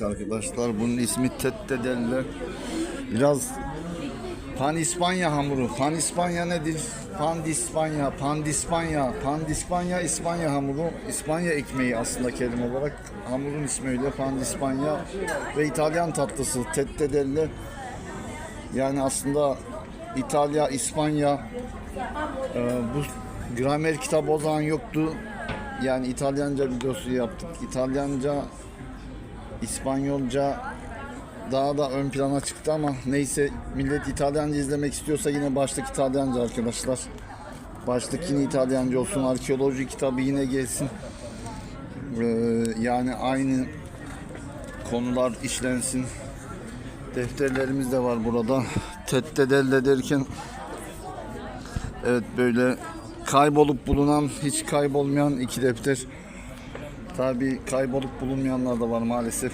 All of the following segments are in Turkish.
Arkadaşlar bunun ismi tette derler. Biraz Pan İspanya hamuru. Pan İspanya nedir? Pandispanya, Pandispanya, Pandispanya İspanya hamuru. İspanya ekmeği aslında kelime olarak. Hamurun ismi öyle Pandispanya ve İtalyan tatlısı tette derler. Yani aslında İtalya, İspanya e, bu gramer kitabı o zaman yoktu. Yani İtalyanca videosu yaptık. İtalyanca İspanyolca daha da ön plana çıktı ama neyse millet İtalyanca izlemek istiyorsa yine başlık İtalyanca arkadaşlar. Başlık yine İtalyanca olsun. Arkeoloji kitabı yine gelsin. Ee, yani aynı konular işlensin. Defterlerimiz de var burada. Tette delle derken evet böyle kaybolup bulunan hiç kaybolmayan iki defter. Tabi kaybolup bulunmayanlar da var maalesef.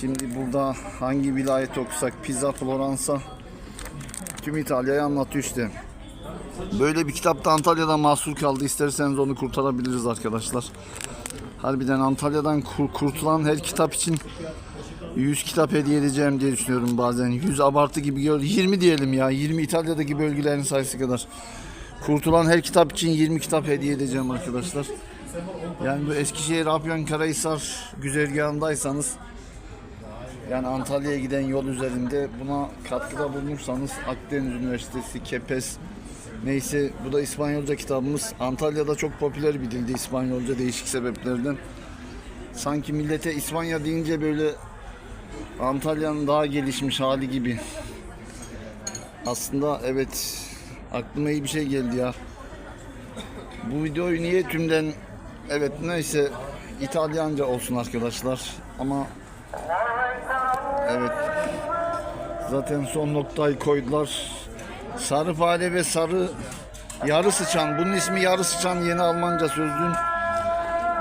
Şimdi burada hangi vilayet okusak Pisa, Floransa tüm İtalya'yı anlatıyor işte. Böyle bir kitap da Antalya'da mahsur kaldı. İsterseniz onu kurtarabiliriz arkadaşlar. Harbiden Antalya'dan kur- kurtulan her kitap için 100 kitap hediye edeceğim diye düşünüyorum bazen. 100 abartı gibi gör. 20 diyelim ya. 20 İtalya'daki bölgelerin sayısı kadar. Kurtulan her kitap için 20 kitap hediye edeceğim arkadaşlar. Yani bu Eskişehir Afyon Karahisar güzergahındaysanız yani Antalya'ya giden yol üzerinde buna katkıda bulunursanız Akdeniz Üniversitesi, Kepes neyse bu da İspanyolca kitabımız. Antalya'da çok popüler bir dildi İspanyolca değişik sebeplerden. Sanki millete İspanya deyince böyle Antalya'nın daha gelişmiş hali gibi. Aslında evet aklıma iyi bir şey geldi ya. Bu videoyu niye tümden evet neyse İtalyanca olsun arkadaşlar ama evet zaten son noktayı koydular. Sarı fare ve sarı yarı sıçan bunun ismi yarı sıçan yeni Almanca sözlüğün.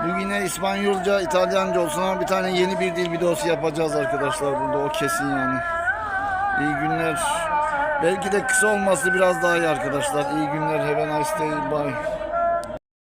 Bu yine İspanyolca, İtalyanca olsun ama bir tane yeni bir dil videosu yapacağız arkadaşlar burada o kesin yani. İyi günler. Belki de kısa olması biraz daha iyi arkadaşlar. İyi günler. Have a nice day. Bye.